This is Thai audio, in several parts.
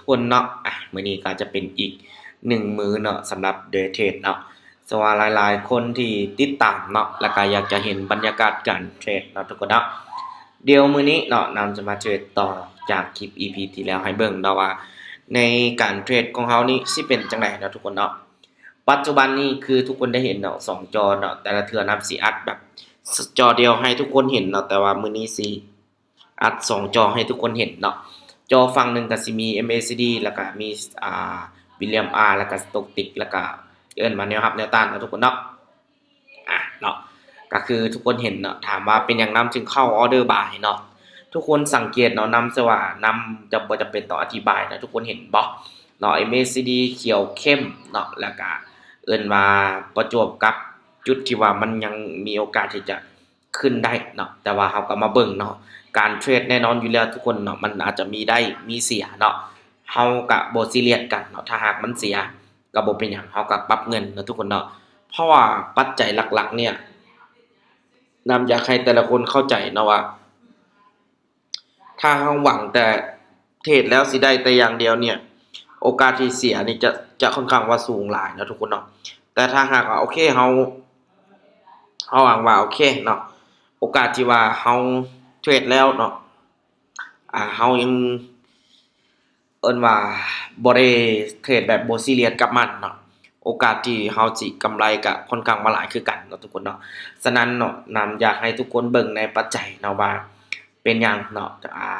ทุกคนเนาะอะมื้อนี้ก็จะเป็นอีกหนึ่งมื้อเนาะสำหรับเดย์เทรดเนาะสว่าหลายๆ คนที่ติดตามเนาะแล้วก็อยากจะเห็นบรรยากาศการเทรดเนาะทุกคนเนาะเดี๋ยวมื้อนี้เนาะนำจะมาเทรดต่อจากคลิป EP ที่แล้วให้เบิ่งเนาะว่า ในการเทรดของเฮานี่สิเป็นจังไดเนาะทุกคนเนาะปัจจุบันนี้คือทุกคนได้เห็นเนาะสองจอเนาะแต่ละเทื่อนำสิอัดแบบจอเดียวให้ทุกคนเห็นเนาะแต่ว่ามื้อนี้สิอัดสองจอให้ทุกคนเห็นเนาะ จอฝั่งหนึ่งก็สิมี MACD แล้วก็มีอ่าวิลเลียม R แล้วก็สโตกติกแล้วก็เอิ้นมาแนวรับแนวต้านนะทุกคนเนาะอะเนาะก็คือทุกคนเห็นเนาะถามว่าเป็นอย่างนํจึงเข้าออเดอร์บายเนาะทุกคนสังเกตเนาะนำซะว่านำจะบ่จำเป็นต่ออธิบายนะทุกคนเห็นบ่เนาะ MACD เขียวเข้มเนาะแล้วก็เอิ้นว่าประจวบกับจุดที่ว่ามันยังมีโอกาสที่จะ ขึ้นได้เนาะแต่ว่าเฮาก็มาเบิ่งเนาะการเทรดแน่นอนอยู่แล้วทุกคนเนาะมันอาจจะมีได้มีเสียเนาะเฮากับโบซีเรียสกันเนาะถ้าหากมันเสียก็บ่เป็นหยังเฮาก็ปรับเงินเนาะทุกคนเนาะเพราะว่าปัจจัยหลักๆ เนี่ยนำอยากให้แต่ละคนเข้าใจเนาะว่า ถ้าเฮาหวังแต่เทรดแล้วสิได้แต่อย่างเดียวเนี่ย โอกาสที่เสียนี่จะจะค่อนข้างว่าสูงหลายเนาะทุกคนเนาะแต่ถ้าหากว่าโอเคเฮาเฮาหวังว่าโอเคเนาะ โอกาสที่ว่าเฮาเทรดแล้วเนาะอ่าเฮายังเอิ้นว่าบ่ได้เทรดแบบบ่ซีเรียสกับมันเนาะโอกาสที่เฮาสิกำไรก็ค่อนข้างว่าหลายคือกันเนาะทุกคนเนาะฉะนั้นเนาะนำอยากให้ทุกคนเบิ่งในปัจจัยเนาะว่าเป็นหยังเนาะอ่า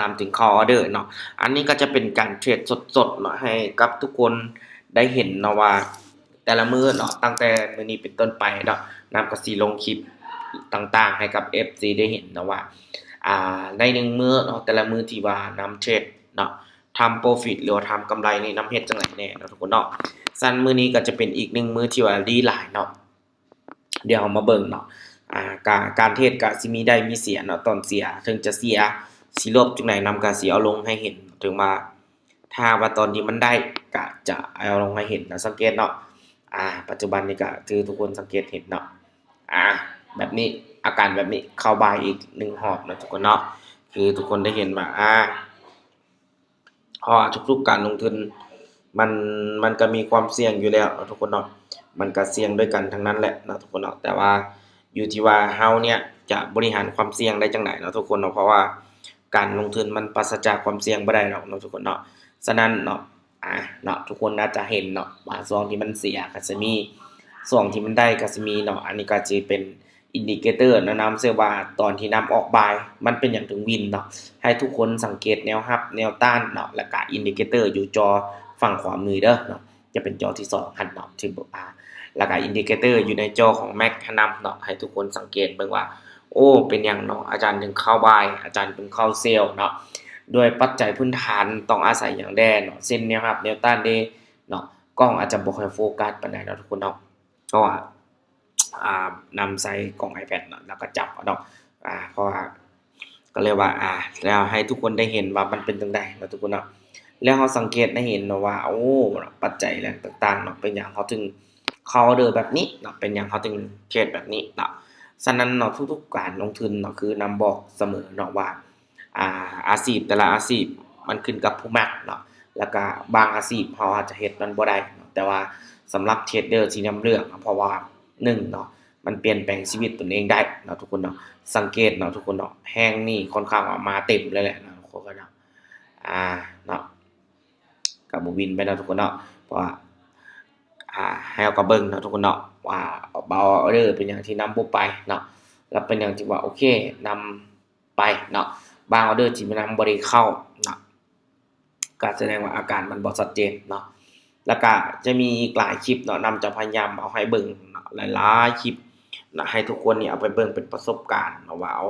นำถึง call order เนาะอันนี้ก็จะเป็นการเทรดสดๆเนาะให้กับทุกคนได้เห็นเนาะว่าแต่ละมือเนาะตั้งแต่มื้อนี้เป็นต้นไปเนาะนำก็สิลงคลิป ต่างๆ ให้กับ FC ได้เห็นนะว่าอ่าในหนึ่งมื้อเนาะแต่ละมื้อที่ว่านำเทรดเนาะทำ profit หรือว่าทำกำไรในี่นำเฮ็ดจังไดแน่เนาะทุกคนเนาะซันมื้อนี้ก็จะเป็นอีกหนึ่งมื้อที่ว่าดีหลายเนาะเดี๋ยวเรามาเบิ่งเนาะอ่าการการเทรดก็สิมีได้มีเสียเนาะตอนเสียถึงจะเสียสิลบจังไดนำก็สิเอาลงให้เห็นถึงว่าถ้าว่าตอนที่มันได้ก็จะเอาลงให้เห็นนะสังเกตเนาะอ่า ปัจจุบันนี้ก็คือทุกคนสังเกตเห็นเนาะอ่า แบบนี้อาการแบบนี้เข้าบายอีกหนึ่งหอบนะทุกคนเนาะคือทุกคนได้เห็นว่าอ่าพราะว่าทุกๆการลงทุนมันมันก็มีความเสี่ยงอยู่แล้วนะทุกคนเนาะมันก็เสี่ยงด้วยกันทั้งนั้นแหละนะทุกคนเนาะแต่ว่าอยู่ที่ว่าเฮาเนี่ยจะบริหารความเสี่ยงได้จังไดเนาะทุกคนเนาะเพราะว่าการลงทุนมันปราศจากความเสี่ยงบ่ได้หรอกเนาะทุกคนเนาะฉะนั้นเนาะอ่าเนาะทุกคนน่าจะเห็นเนาะว่าช่วงที่มันเสียก็จะมีช่วงที่มันได้ก็จะมีเนาะอันนี้ก็จะเป็น อินดิเคเตอร์นะนำเสียว่าตอนที่นำออกบาย มันเป็นอย่างถึงวินเนาะให้ทุกคนสังเกตแนวรับ แนวต้านเนาะแล้วก็อินดิเคเตอร์อยู่จอฝั่งขวามือเด้อเนาะจะเป็นจอที่2หันเนาะที่อ่าแล้วก็อินดิเคเตอร์อยู่ในจอของ Mac ให้นำเนาะให้ทุกคนสังเกตเบิ่งว่า โอ้ เป็นอย่างเนาะอาจารย์ถึงเข้าบาย อาจารย์ถึงเข้าเซลเนาะด้วยปัจจัยพื้นฐานต้องอาศัยอย่างแดนเนาะเส้นแนวรับแนวต้านเด้เนาะกล้องอาจจะบ่ค่อยโฟกัสปานใดเนาะทุกคนเนาะก็ นำใส่กล่อง iPad เนาะแล้วก็จับเอาเนาะอ่าเพราะว่าก็เลยว่าอ่าแล้วให้ทุกคนได้เห็นว่ามันเป็นจังไดเนาะทุกคนเนาะแล้วเราสังเกตได้เห็นเนาะว่าโอ้ปัจจัยแรงต่างๆเนาะเป็นหยังเขาถึงเขาเดอร์แบบนี้เนาะเป็นหยังเขาถึงเทรดแบบนี้เนาะฉะนั้นเนาะทุกๆการลงทุนเนาะคือนำบอกเสมอเนาะว่าอ่าอาชีพแต่ละอาชีพมันขึ้นกับผู้มักเนาะแล้วก็บางอาชีพเขาอาจจะเฮ็ดมันบ่ได้แต่ว่าสำหรับเทรดเดอร์ที่นำเลือกเพราะว่า หนึ่งเนาะมันเปลี่ยนแปลงชีวิตตนเองได้เนาะทุกคนเนาะสังเกตเนาะทุกคนเนาะแห้งนี่ค่อนข้างว่ามาเต็มเลยแหละเนาะทุกคนเนาะอ่าเนาะกับบูวินไปเนาะทุกคนเนาะเพราะว่าอ่าให้เอากระเบิ่งเนาะทุกคนเนาะว่าเบาออเดอร์เป็นอย่างที่นำบ่ไปเนาะแล้วเป็นอย่างที่ว่าโอเคนำไปเนาะบางออเดอร์ที่มันนำบ่ได้เข้าเนาะก็แสดงว่าอาการมันบ่ชัดเจนเนาะแล้วก็จะมีอีกหลายคลิปเนาะนำจะพยายามเอาให้เบิ่ง หลายๆคลิปนะให้ทุกคนเนี่ยเอาไปเบิ่งเป็นประสบการณ์นะว่าเอา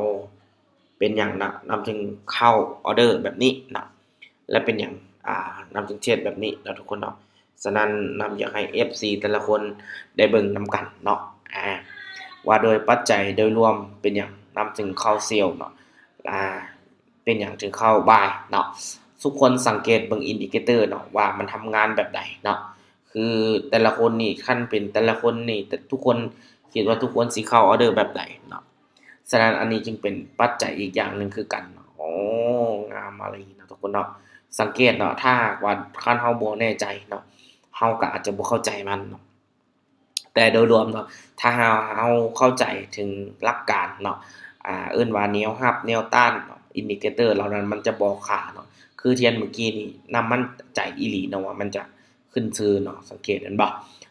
เป็นหยังนะนำถึงเข้าออเดอร์แบบนี้นะและเป็นหยังอ่านำถึงเทรดแบบนี้นะทุกคนเนาะฉะนั้นนำอยากให้ FC แต่ละคนได้เบิ่งนำกันเนาะอ่าว่าโดยปัจจัยโดยรวมเป็นหยังนำถึงเข้าเซลล์เนาะอ่าเป็นหยังถึงเข้าบายเนาะทุกคนสังเกตเบิ่งอินดิเคเตอร์เนาะว่ามันทำงานแบบใดเนาะ คือแต่ละคนนี่คันเป็นแต่ละคนนี่แต่ทุกคนคิดว่าทุกคนสิเข้าออเดอร์แบบใดเนาะฉะนั้นอันนี้จึงเป็นปัจจัยอีกอย่างหนึ่งคือกันโอ้งามอะไรเนาะทุกคนเนาะสังเกตเนาะถ้าว่าคันเฮาบ่แน่ใจเนาะเฮาก็อาจจะบ่เข้าใจมันเนาะแต่โดยรวมเนาะถ้าเฮาเฮาเข้าใจถึงหลักการเนาะอ่าเอิ้นว่าแนวรับแนวต้านอินดิเคเตอร์เหล่านั้นมันจะบอกค่าเนาะคือเทียนเมื่อกี้นี่นำมันใจอีหลีเนาะว่ามันจะ ขึ้นชื่อเนาะสังเกตเห็นบ่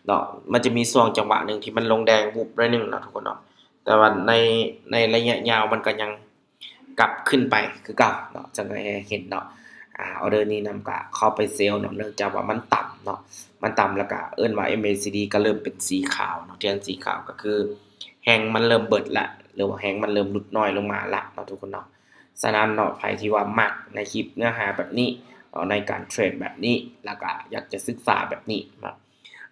เนาะมันจะมีช่วงจังหวะหนึ่งที่มันลงแดงวุบหน่อยหนึ่งเนาะทุกคนเนาะแต่ว่าในในระยะยาวมันก็ยังกลับขึ้นไปคือเก่าเนาะจังไเห็นเนาะอ่าออเดอร์นี้นำก็เข้าไปเซลล์เนาะเนื่องจากว่ามันต่ำเนาะมันต่ำแล้วก็เอิ้นว่า MACD ก็เริ่มเป็นสีขาวเนาะเทียนสีขาวก็คือแฮงมันเริ่มเบิดละหรือว่าแฮงมันเริ่มลดน้อยลงมาละเนาะทุกคนเนาะฉะนั้นเนาะใครที่ว่ามักในคลิปเนื้อหาแบบนี้ ในการเทรดแบบนี้ แล้วก็อยากจะศึกษาแบบนี้นะ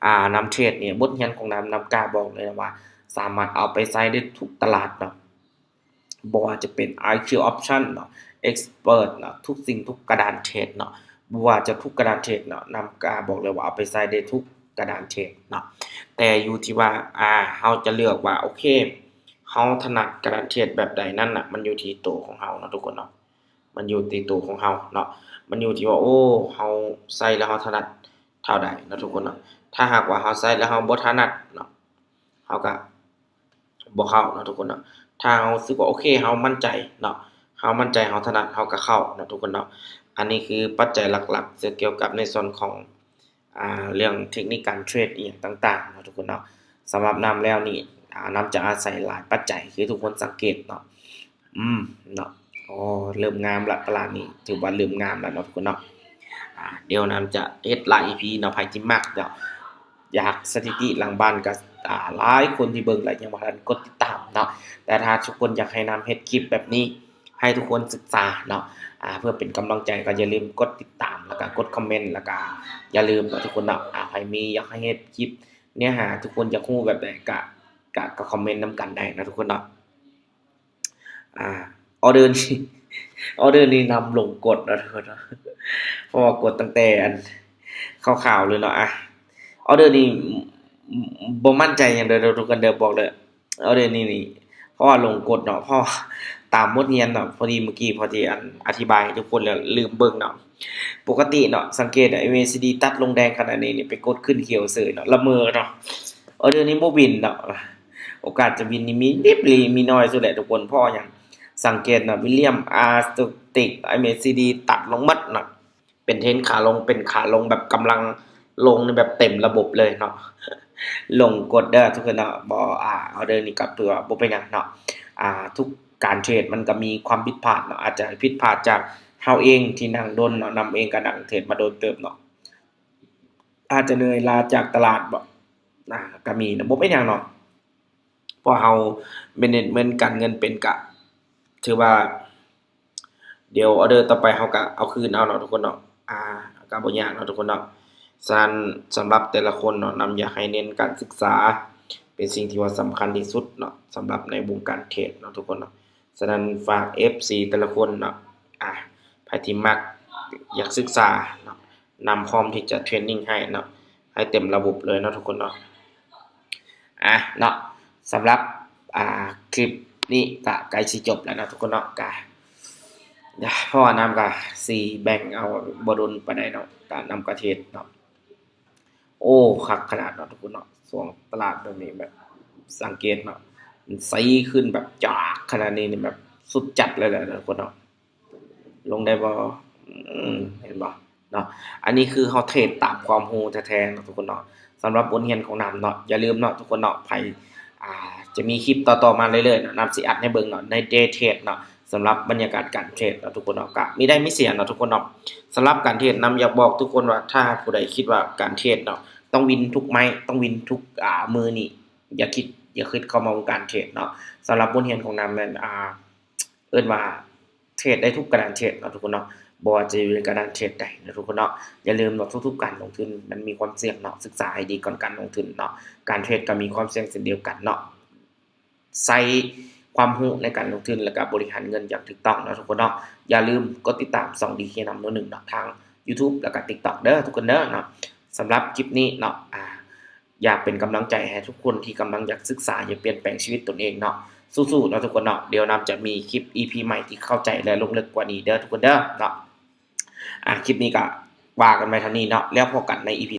อ่านำเทรดเนี่ยบทเรียนของนำนำกล้าบอกเลยนะว่า สามารถเอาไปใช้ได้ทุกตลาดเนาะบ่ว่าจะเป็น IQ option เนาะ expert เนาะทุกสิ่งทุกกระดานเทรดเนาะบ่ว่าจะทุกกระดานเทรดเนาะนำกล้าบอกเลยว่าเอาไปใช้ได้ทุกกระดานเทรดเนาะแต่อยู่ที่ว่าอ่าเฮาจะเลือกว่าโอเคเฮาถนัดกระดานเทรดแบบใดนั่นน่ะมันอยู่ที่ตัวของเฮาเนาะทุกคนเนาะ มันอยู่ที่ตัวของเฮาเนาะ มันอยู่ที่ว่าโอ้เฮาใช้แล้วเฮาถนัดเท่าใดนะทุกคนเนาะ ถ้าหากว่าเฮาใช้แล้วเฮาบ่ถนัดเนาะเฮาก็บ่เข้าเนาะทุกคนเนาะ ถ้าเฮาสึกว่าโอเคเฮามั่นใจเนาะ เฮามั่นใจเฮาถนัดเฮาก็เข้าเนาะทุกคนเนาะ อันนี้คือปัจจัยหลักๆเกี่ยวกับในส่วนของอ่าเรื่องเทคนิคการเทรดอีหยังต่างๆเนาะทุกคนเนาะสำหรับนำแล้วนี่อ่านำจะอาศัยหลายปัจจัยคือทุกคนสังเกตเนาะ อืมเนาะ อ๋อเริ่มงามละตลาดนี้ถือว่าเริ่มงามแล้วเนาะทุกคนเนาะอ่าเดี๋ยวนำจะเฮ็ดหลาย EP เนาะไผที่มักเนาะอยากสถิติหลังบ้านก็อ่าหลายคนที่เบิ่งแล้วยังบ่ทันกดติดตามเนาะแต่ถ้าทุกคนอยากให้นำเฮ็ดคลิปแบบนี้ให้ทุกคนศึกษาเนาะอ่าเพื่อเป็นกำลังใจก็อย่าลืมกดติดตามแล้วก็กดคอมเมนต์แล้วก็อย่าลืมเนาะทุกคนเนาะอ่าใครมีอยากให้เฮ็ดคลิปเนื้อหาทุกคนอยากรู้แบบใดก็ก็คอมเมนต์นำกันได้นะทุกคนเนาะอ่า ออเดอร์นี่ออเดอร์นี่นำลงกดนะทุกคนนะเพราะว่ากดตั้งแต่อันข่าวๆเลยเนาะอะออเดอร์นี่บ่มั่นใจหยังเด้อทุกคนเด้อบอกเลยออเดอร์นี่นี่เพราะว่าลงกดเนาะพราะตามบทเรียนเนาะพอดีเมื่อกี้พอดีอันอธิบายให้ทุกคนแล้วลืมเบิ่งเนาะปกติเนาะสังเกตอะ MACD ตัดลงแดงขนาดนี้นี่ไปกดขึ้นเขียวเสยเนาะละเมอเนาะออเดือนนี้บ่วินเนาะโอกาสจะวินนี่มีนิดหลีมีน้อยสุดแหละทุกคนพราะหยัง สังเกตนะวิลเลียมอาร์สติก MACD ตัดลงหมดนะเป็นเทนขาลงเป็นขาลงแบบกำลังลงในแบบเต็มระบบเลยเนาะลงกดเด้อทุกคนเนาะบ่อ่าเออเดอร์นี่กลับตัวบ่เป็นหยังเนาะอ่าทุกการเทรดมันก็มีความผิดพลาดเนาะอาจจะผิดพลาดจากเฮาเองที่นั่งดนเนาะนำเองก็นั่งเทรดมาโดนเติบเนาะอาจจะเหนื่อยลาจากตลาดบ่อ่าก็มีนะบ่เป็นหยังเนาะเพราะเฮา management การเงินเป็นก็ ถือว่า เดี๋ยวออเดอร์ต่อไปเฮาก็เอาคืนเอาเนาะทุกคนเนาะอ่าก็บ่ยากเนาะทุกคนเนาะฉะนั้นสำหรับแต่ละคนเนาะนำอยากให้เน้นการศึกษา เป็นสิ่งที่ว่าสำคัญที่สุดเนาะสำหรับในวงการเทรดเนาะทุกคนเนาะฉะนั้นฝาก FC แต่ละคนเนาะอะใครที่มักอยากศึกษาเนาะนำพร้อมที่จะเทรนนิ่งให้เนาะให้เต็มระบบเลยเนาะทุกคนเนาะอะเนาะสำหรับอ่าคลิป นี้ก็ใกลสิจบแล้วนะทุกคนเนาะก็เดี๋ยวเพราะว่านำก็สิแบ่งเอาบดนปานใดเนาะกานำกระเทศเนาะโอ้คักขนาดเนาะทุกคนเนาะช่วงตลาดแบบนี้แบบสังเกตเนาะมันไซขึ้นแบบจากขนาดนี้นี่แบบสุดจัดเลยแหละทุกคนเนาะลงได้บอเห็นบ่เนาะอันนี้คือเฮาเทรดตามความรู้แท้ๆเนาะทุกคนเนาะสำหรับบทเรียนของนำเนาะอย่าลืมเนาะทุกคนเนาะไผอ่า จะมีคลิปต่อๆมาเรื่อยๆนะนำสิอัดให้เบิ่งเนาะใน day trade เนาะสำหรับบรรยากาศการเทรดเนาทุกคนเนาะก็มีได้มีเสียเนาะทุกคนเนาะสำหรับการเทรดนำอยากบอกทุกคนว่าถ้าผู้ใดคิดว่าการเทรดเนาะต้องวินทุกไม้ต้องวินทุกอ่ามือนี่อย่าคิดอย่าคิดเข้ามาวงการเทรดเนาะสำหรับบทเรียนของนำนั้นอ่าเอิ้นว่าเทรดได้ทุกกระดานเทรดเนาะทุกคนเนาะบ่ว่าจะอยู่ในกระดานเทรดใดนะทุกคนเนาะอย่าลืมเนาะทุกๆการลงทุนมันมีความเสี่ยงเนาะศึกษาให้ดีก่อนการลงทุนเนาะการเทรดก็มีความเสี่ยงเช่นเดียวกันเนาะ ใส่ความรู้ในการลงทุนแล้วก็บริหารเงินอย่างถูกต้องนะทุกคนเนาะอย่าลืมกดติดตาม2 DK นำโน้นหนึ่งเนาะทาง YouTube แล้วก็ TikTok เด้อทุกคนเด้อเนาะสำหรับคลิปนี้เนาะอ่าอยากเป็นกำลังใจให้ทุกคนที่กำลังอยากศึกษาอยากเปลี่ยนแปลงชีวิตตนเองเนาะสู้ๆนะทุกคนเนาะเดี๋ยวนำจะมีคลิป EP ใหม่ที่เข้าใจและลงลึกกว่านี้เด้อทุกคนเด้อเนาะอะคลิปนี้ก็ว่ากันไปเท่านี้เนาะแล้วพบกันใน EP